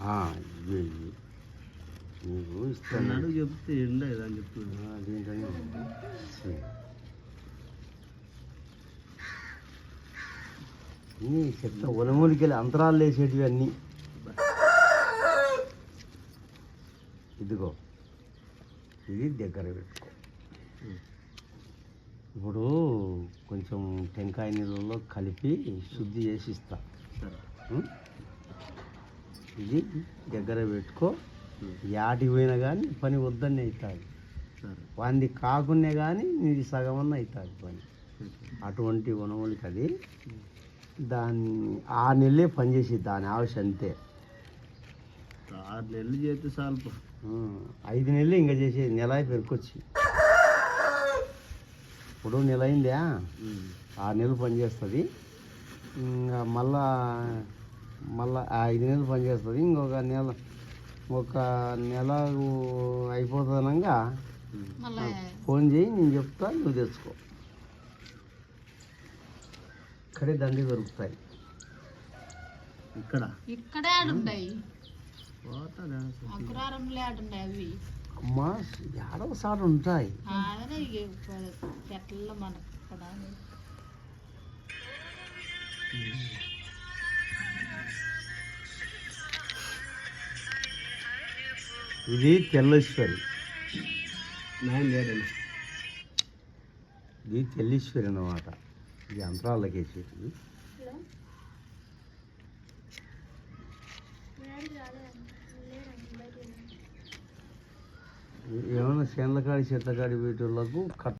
ఇవి. నీకు ఇస్తాను చెప్తే ఎండ అని ఉంది. సరే. అన్నీ చెప్తా ఉలమూలికెళ్ళి అంతరాలు వేసేటివి అన్నీ ఇదిగో ఇది దగ్గర పెట్టుకో ఇప్పుడు కొంచెం టెంకాయ నీళ్ళలో కలిపి శుద్ధి చేసి ఇస్తా? ఇది దగ్గర పెట్టుకో. యాటికి పోయినా కానీ పని వద్దని అవుతుంది. వాంది కాకునే కానీ నీది సగమన్న అవుతుంది పని. అటువంటి వనమూలికి అది. దాన్ని ఆ నెలలే పనిచేసి దాని ఆవశ్యం అంతే. ఆరు నెలలు చేస్తే చాలు. ఐదు నెలలు ఇంకా చేసేది నెల పెరుకొచ్చి ఇప్పుడు నెల అయిందా. ఆరు నెలలు పనిచేస్తుంది ఇంకా మళ్ళా మళ్ళా ఆ ఐదు నెలలు పనిచేస్తుంది ఇంకొక నెల ఒక నెల అయిపోతుందనగా మళ్ళీ ఫోన్ చేయి నేను చెప్తా నువ్వు తెచ్చుకో. ఇక్కడే దండి దొరుకుతాయి. ఇక్కడ? ఇక్కడే ఆడుంటాయి? అకురారంలో ఆడుంటాయి అవి. అమ్మా ఏడవ సార్లు ఉంటాయి. మనకు ఇక్కడ ఇది తెల్లేశ్వరి. ఇది తెల్లేశ్వరి అన్నమాట. ఇది అంతరాలకి వేసేది ఏమైనా చేనుల కాడి చెట్ల కాడి వీటి వాళ్ళకు కట్